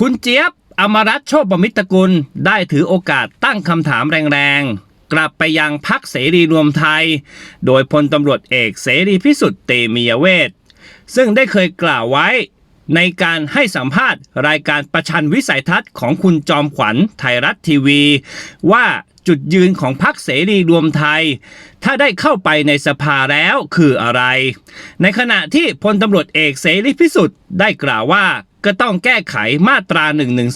คุณเจี๊ยบ อมรัตโชคประมิตรกุล ได้ถือโอกาสตั้งคำถามแรงๆ กลับไปยังพักเสรีรวมไทย โดยพลตำรวจเอกเสรีพิสุทธิ์เตมียเวทซึ่งได้เคยกล่าวไว้ ในการให้สัมภาษณ์รายการประชันวิสัยทัศน์ของคุณจอมขวัญไทยรัฐทีวี ว่าจุดยืนของพรรคเสรีรวมไทย ถ้าได้เข้าไปในสภาแล้วคืออะไร ในขณะที่พลตำรวจเอกเสรีพิสุทธิ์ได้กล่าวว่า ก็ต้องแก้ไขมาตรา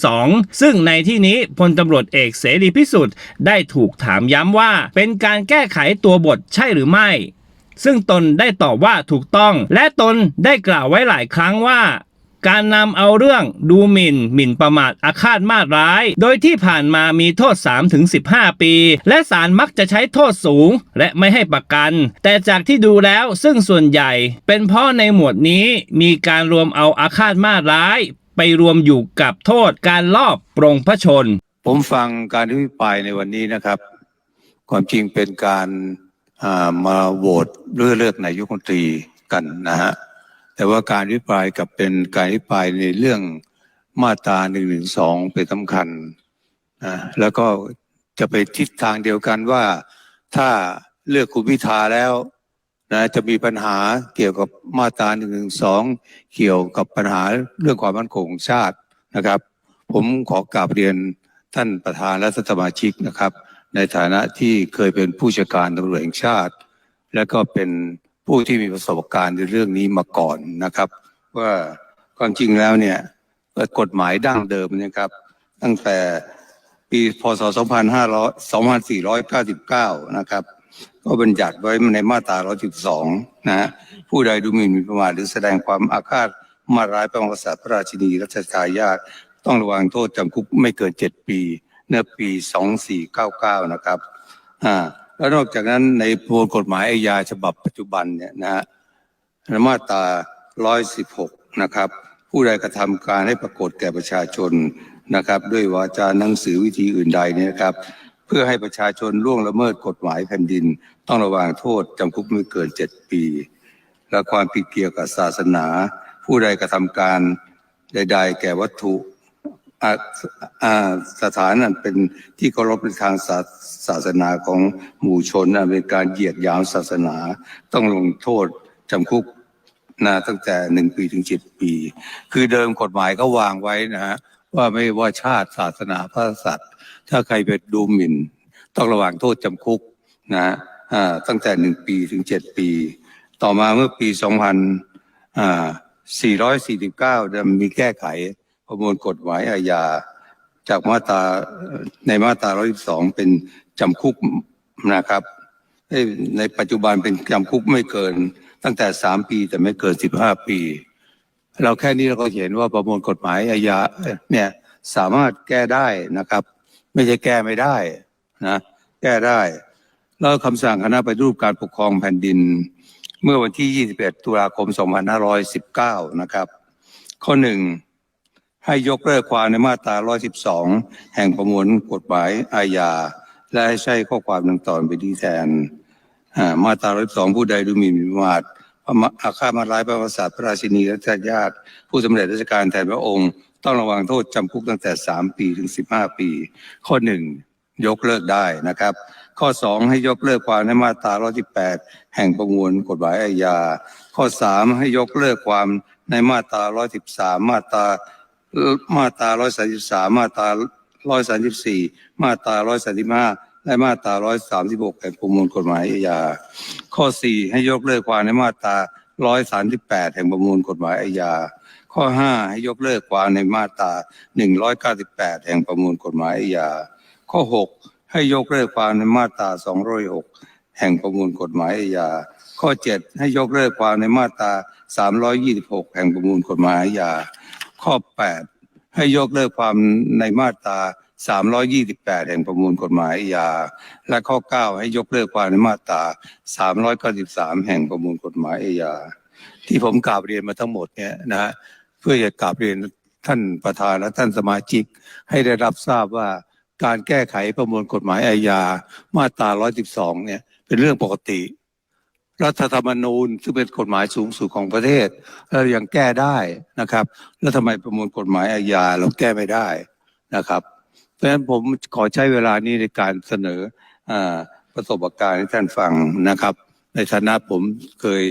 112ซึ่งในที่นี้พลตำรวจเอกเสรีพิสุทธิ์ได้ถูกถามย้ำว่า เป็นการแก้ไขตัวบทใช่หรือไม่ ซึ่งตนได้ตอบว่าถูกต้อง และตนได้กล่าวไว้หลายครั้งว่า การนำเอาเรื่องดูหมิ่น หมิ่นประมาทอาฆาตมาตร้าย โดยที่ผ่านมามีโทษ 3-15 ปี และศาลมักจะใช้โทษสูง และไม่ให้ประกัน แต่จากที่ดูแล้วซึ่งส่วนใหญ่ เป็นเพราะในหมวดนี้มีการรวมเอาอาฆาตมาตร้าย ไปรวมอยู่กับโทษการลอบปรงพระชน ผมฟังการอภิปรายในวันนี้นะครับ ความจริงเป็นการามาโหวตเลือกเลือกนายกรัฐมนตรีกันนะฮะ แต่ว่าการอภิปรายกับเป็นการอภิปรายในเรื่องมาตราหนึ่งหนึ่งสองเป็นสำคัญนะแล้วก็จะไปทิศทางเดียวกันว่าถ้าเลือกคุณพิธาแล้วนะจะมีปัญหาเกี่ยวกับมาตราหนึ่งหนึ่งสองเกี่ยวกับปัญหาเรื่องความมั่นคงของชาตินะครับ ผมขอกราบเรียนท่านประธานและสมาชิกนะครับ ในฐานะที่เคยเป็นผู้จัดการตำรวจแห่งชาติ และก็เป็น ผู้ที่มีประสบการณ์ในเรื่องนี้มาก่อนนะครับ ว่าความจริงแล้วเนี่ยกฎหมายดั้งเดิมนะครับ ตั้งแต่ปีพศ 2500 2499 นะครับ ก็บัญญัติไว้ในมาตรา 112 นะฮะผู้ใดดูหมิ่นมีประมาทหรือแสดงความอาฆาตมาร้ายประมาทกษัตร์พระราชินีรัชทายาทต้องระวังโทษจำคุกไม่เกินเจ็ดปีเมื่อปีสองสี่เก้าเก้านะครับอ่า แล้วนอกจากนั้นในพวกฎหมายอาญาฉบับปัจจุบันเนี่ยนะฮะมาตราร้อยสิบหกนะครับ ผู้ใดกระทำการให้ปรากฏแก่ประชาชนนะครับ ด้วยวาจาหนังสือวิธีอื่นใดเนี่ยครับ เพื่อให้ประชาชนล่วงละเมิดกฎหมายแผ่นดิน ต้องระวังโทษจำคุกไม่เกินเจ็ดปี และความผิดเกี่ยวกับศาสนา ผู้ใดกระทำการใด ๆ แก่วัตถุ สถานนั้นเป็นที่เคารพในทางศาาสนาของหมู่ชนนะเป็นการเหยียดหยามศาสนา ต้องลงโทษจำคุกนะตั้งแต่หนึ่งปีถึงเจ็ดปี คือเดิมกฎหมายก็วางไว้นะฮะว่าไม่ว่าชาติศาสนาพระกษัตร์ถ้าใครไปดูหมิ่น ต้องระวังโทษจำคุกนะฮะตั้งแต่หนึ่งปีถึงเจ็ดปี ต่อมาเมื่อปีสองพันสี่ร้อยสี่สิบเก้ามีแก้ไข ประมวลกฎหมายอาญาจากมาตราในมาตรา 112 เป็นจำคุกนะครับ ในปัจจุบันเป็นจำคุกไม่เกิน ตั้งแต่ 3 ปีแต่ไม่เกิน 15 ปี เราแค่นี้เราก็เห็นว่าประมวลกฎหมายอาญาเนี่ยสามารถแก้ได้นะครับ ไม่ใช่แก้ไม่ได้นะแก้ได้ แล้วคำสั่งคณะปฏิรูปการปกครองแผ่นดิน เมื่อวันที่ 21 ตุลาคม 2519 นะครับ ข้อหนึ่ง ให้ยกเลิกความในมาตรา 112 แห่งประมวลกฎหมายอาญา และให้ใช้ข้อความดังต่อไปที่แทน มาตรา 112 ผู้ใดดูหมิ่นประมาทประมาทอาฆาตมาร้ายพระมหากษัตร์พระราชินีและทายาทผู้สำเร็จราชการแทนพระองค์ ต้องระวังโทษจำคุกตั้งแต่ 3 ปีถึง 15 ปี ข้อหนึ่งยกเลิกได้นะครับ ข้อ 2 ให้ยกเลิกความในมาตรา 118 แห่งประมวลกฎหมายอาญา ข้อ 3 ให้ยกเลิกความในมาตรา 113 มาตรา มาตรา133มาตรา134มาตรา135และมาตรา136แห่งประมวลกฎหมายอาญาข้อ4ให้ยกเลิกความในมาตรา138แห่งประมวลกฎหมายอาญาข้อ5ให้ยกเลิกความในมาตรา198แห่งประมวลกฎหมายอาญาข้อ6ให้ยกเลิกความในมาตรา206แห่งประมวลกฎหมายอาญาข้อ 7 ให้ยกเลิกความในมาตรา 326 แห่งประมวลกฎหมายอาญา ข้อ 8 ให้ยกเลิกความในมาตรา328 แห่งประมวลกฎหมายอาญาและข้อ 9 ให้ยกเลิกความในมาตรา393 แห่งประมวลกฎหมายอาญาที่ผมกราบเรียนมาทั้งหมดเนี่ยนะฮะเพื่อจะกราบเรียนท่านประธานและท่านสมาชิกให้ได้รับทราบว่าการแก้ไขประมวลกฎหมายอาญามาตรา 112 เนี่ยเป็นเรื่องปกติ รัฐธรรมนูญซึ่งเป็นกฎหมายสูงสุดของประเทศเรายังแก้ได้นะครับ แล้วทำไมประมวลกฎหมายอาญาเราแก้ไม่ได้นะครับ เพราะฉะนั้นผมขอใช้เวลานี้ในการเสนออประสบการณ์ให้ท่านฟังนะครับ ในฐานะผมเคย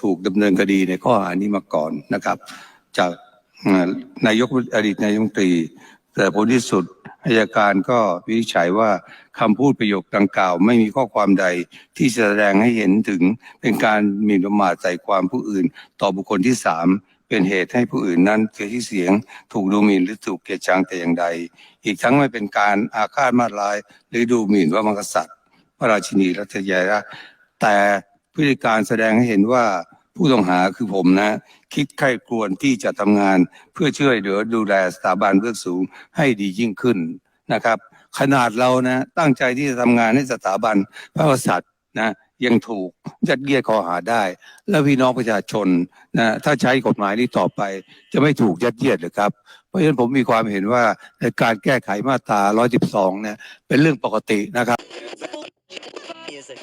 ถูกดำเนินคดีในข้อหานี้มาก่อนนะครับ จากนายกอดีตนายกรัฐมนตรี แต่ผลที่สุดอายการก็วินิจฉัยว่าคำพูดประโยคดังกล่าว ไม่มีข้อความใดที่แสดงให้เห็นถึงเป็นการหมิ่นประมาทใส่ความผู้อื่น ต่อบุคคลที่สามเป็นเหตุให้ผู้อื่นนั้นเสียที่อเสียง ถูกดูหมิ่นหรือถูกเกลียดชังแต่อย่างใด อีกทั้งไม่เป็นการอาฆาตมาร้าย หรือดูหมิ่นว่ามังกษัตริย์ พระราชินีรัตยาระแต่พฤติการแสดงให้เห็นว่า ผู้ต้องหาคือผมนะ คิดใคร่ครวญที่จะทำงาน เพื่อช่วยเหลือดูแลสถาบันเบื้องสูงให้ดียิ่งขึ้นนะครับ ขนาดเรานะตั้งใจที่จะทำงานให้สถาบันพระกษัตริย์นะยังถูกยัดเยียดข้อหาได้ แล้วพี่น้องประชาชนนะถ้าใช้กฎหมายนี้ต่อไป จะไม่ถูกยัดเยียดหรือครับ เพราะฉะนั้นผมมีความเห็นว่าในการแก้ไขมาตรา 112 เนี่ยเป็นเรื่องปกตินะครับ Music.